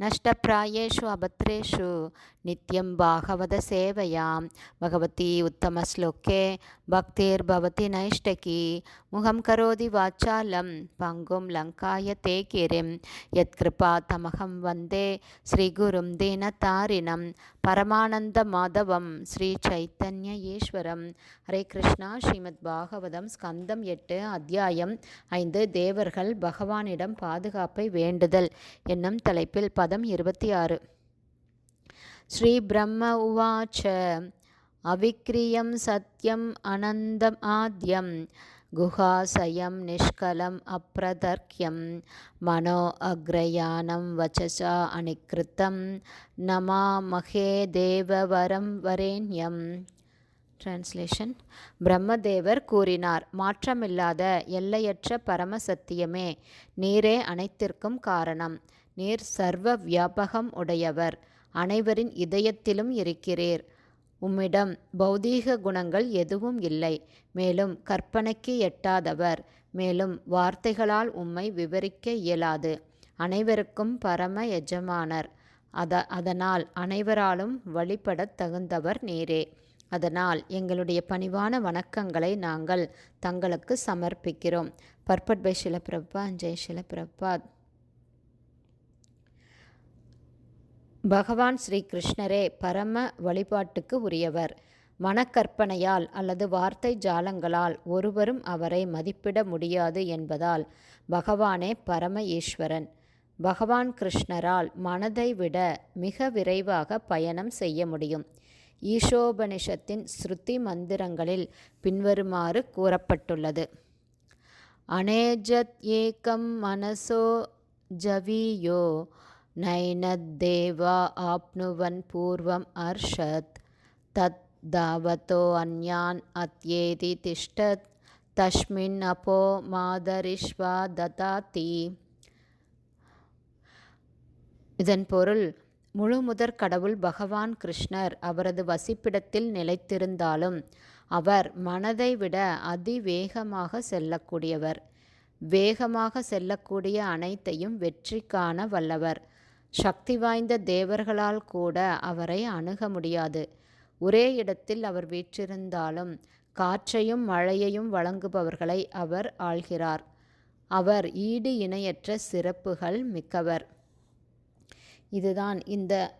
நஷ்டப்பிராயேஷு அபத்ரேஷு நித்யம் பாகவத சேவையாம் பகவதி உத்தமஸ்லோகே பக்திர்பவதி நைஷ்டகி முகம் கரோதி வாச்சாலம் பங்கும் லங்காய தே கிரிம் யத்கிருபா தமகம் வந்தே ஸ்ரீகுரும் தீனதாரிணம் பரமானந்த மாதவம் ஸ்ரீ சைத்தன்ய ஈஸ்வரம் ஹரே கிருஷ்ணா ஸ்ரீமத் பாகவதம் ஸ்கந்தம் எட்டு அத்தியாயம் ஐந்து தேவர்கள் பகவானிடம் பாதுகாப்பை வேண்டுதல் என்னும் தலைப்பில் பாதம் இருபத்தி ஆறு ஸ்ரீ பிரம்ம உவாச்ச. அவிக்ரியம் சத்யம் அனந்தம் ஆத்யம். குஹாசயம் நிஷ்கலம் அப்ரதர்க்கியம் மனோ அக்ரயானம் வச்சசா அனிக்கிருத்தம் நமாமகே தேவவரம் வரேண்யம். டிரான்ஸ்லேஷன் பிரம்மதேவர் கூறினார் மாற்றமில்லாத எல்லையற்ற பரமசத்தியமே நீரே அனைத்திற்கும் காரணம். நீர் சர்வ வியாபகம் உடையவர். அனைவரின் இதயத்திலும் இருக்கிறீர். உம்மிடம் பௌதீக குணங்கள் எதுவும் இல்லை. மேலும் கற்பனைக்கு எட்டாதவர். மேலும் வார்த்தைகளால் உம்மை விவரிக்க இயலாது. அனைவருக்கும் பரம எஜமானர். அத அதனால் அனைவராலும் வழிபடத் தகுந்தவர் நீரே. அதனால் எங்களுடைய பணிவான வணக்கங்களை நாங்கள் தங்களுக்கு சமர்ப்பிக்கிறோம். பர்பட் பை ஷிலப்பிரபா ஜெய் ஷிலப்பிரபாத் பகவான் ஸ்ரீ கிருஷ்ணரே பரம வழிபாட்டுக்கு உரியவர். மனக்கற்பனையால் அல்லது வார்த்தை ஜாலங்களால் ஒருவரும் அவரை மதிப்பிட முடியாது என்பதால் பகவானே பரம ஈஸ்வரன். பகவான் கிருஷ்ணரால் மனதை விட மிக விரைவாக பயணம் செய்ய முடியும். ஈஷோபனிஷத்தின் ஸ்ருதி மந்திரங்களில் பின்வருமாறு கூறப்பட்டுள்ளது. அனேஜத் ஏகம் மனசோ ஜவியோ நைனத்தேவா ஆப்னுவன் பூர்வம் அர்ஷத் தத் தாவத்தோ அந்யான் அத்யேதி திஷ்டத் தஸ்மின் அப்போ மாதரிஷ்வா ததாதி இதன் பொருள் முழு முதற் கடவுள் பகவான் கிருஷ்ணர் அவரது வசிப்பிடத்தில் நிலைத்திருந்தாலும் அவர் மனதை விட அதிவேகமாக செல்லக்கூடியவர். வேகமாக செல்லக்கூடிய அனைத்தையும் வெற்றி காண வல்லவர். சக்தி வாய்ந்த தேவர்களால் கூட அவரை அணுக முடியாது. ஒரே இடத்தில் அவர் வீற்றிருந்தாலும் காற்றையும் மழையையும் வழங்குபவர்களை அவர் ஆள்கிறார். அவர் ஈடு இணையற்ற சிறப்புகள் மிக்கவர். இதுதான் இந்த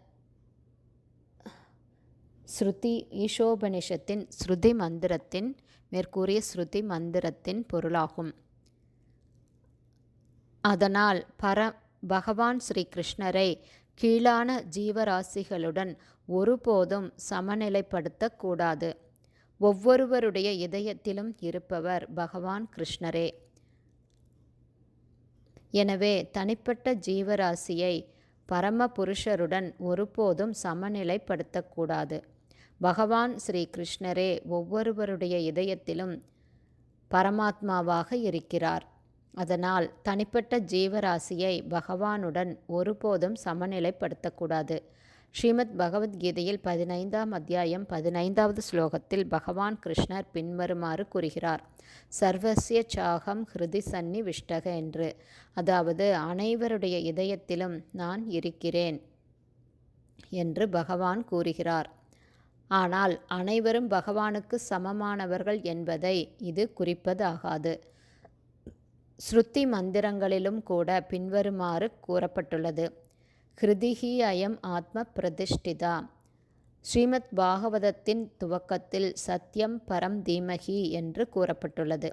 ஸ்ருதி ஈஷோபனிஷத்தின் ஸ்ருதி மந்திரத்தின் மேற்கூறிய ஸ்ருதி மந்திரத்தின் பொருளாகும். அதனால் பர பகவான் ஸ்ரீகிருஷ்ணரை கீழான ஜீவராசிகளுடன் ஒருபோதும் சமநிலைப்படுத்தக்கூடாது. ஒவ்வொருவருடைய இதயத்திலும் இருப்பவர் பகவான் கிருஷ்ணரே. எனவே தனிப்பட்ட ஜீவராசியை பரம புருஷருடன் ஒருபோதும் சமநிலைப்படுத்தக்கூடாது. பகவான் ஸ்ரீ கிருஷ்ணரே ஒவ்வொருவருடைய இதயத்திலும் பரமாத்மாவாக இருக்கிறார். அதனால் தனிப்பட்ட ஜீவராசியை பகவானுடன் ஒருபோதும் சமநிலைப்படுத்தக்கூடாது. ஸ்ரீமத் பகவத்கீதையில் பதினைந்தாம் அத்தியாயம் பதினைந்தாவது ஸ்லோகத்தில் பகவான் கிருஷ்ணர் பின்வருமாறு கூறுகிறார். சர்வசிய சாகம் ஹிருதி சன்னி விஷ்டக என்று. அதாவது அனைவருடைய இதயத்திலும் நான் இருக்கிறேன் என்று பகவான் கூறுகிறார். ஆனால் அனைவரும் பகவானுக்கு சமமானவர்கள் என்பதை இது குறிப்பதாகாது. ஸ்ருதி மந்திரங்களிலும் கூட பின்வருமாறு கூறப்பட்டுள்ளது. ஹிருதிஹி அயம் ஆத்ம பிரதிஷ்டிதா. ஸ்ரீமத் பாகவதத்தின் துவக்கத்தில் சத்யம் பரம் தீமகி என்று கூறப்பட்டுள்ளது.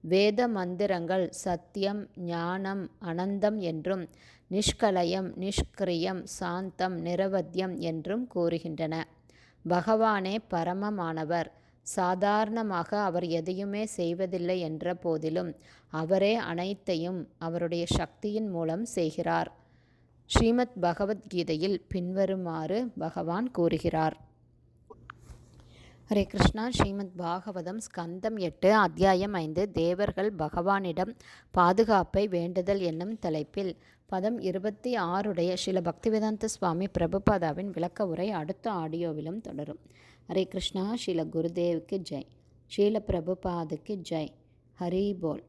வேத மந்திரங்கள் சத்தியம் ஞானம் அனந்தம் என்றும் நிஷ்கலயம் நிஷ்கிரியம் சாந்தம் நிரவத்தியம் என்றும் கூறுகின்றன. பகவானே பரமமானவர். சாதாரணமாக அவர் எதையுமே செய்வதில்லை என்ற போதிலும் அவரே அனைத்தையும் அவருடைய சக்தியின் மூலம் செய்கிறார். ஸ்ரீமத் பகவத்கீதையில் பின்வருமாறு பகவான் கூறுகிறார். ஹரே கிருஷ்ணா. ஸ்ரீமத் பாகவதம் ஸ்கந்தம் எட்டு அத்தியாயம் ஐந்து. தேவர்கள் பகவானிடம் பாதுகாப்பை வேண்டுதல் என்னும் தலைப்பில் பதம் இருபத்தி ஆறுடைய ஸ்ரீல பக்திவேதாந்த சுவாமி பிரபுபாதாவின் விளக்க உரை அடுத்த ஆடியோவிலும் தொடரும். ஹரே கிருஷ்ணா. ஸ்ரீல குருதேவுக்கு ஜெய். ஸ்ரீல பிரபுபாதுக்கு ஜெய். ஹரி போல்.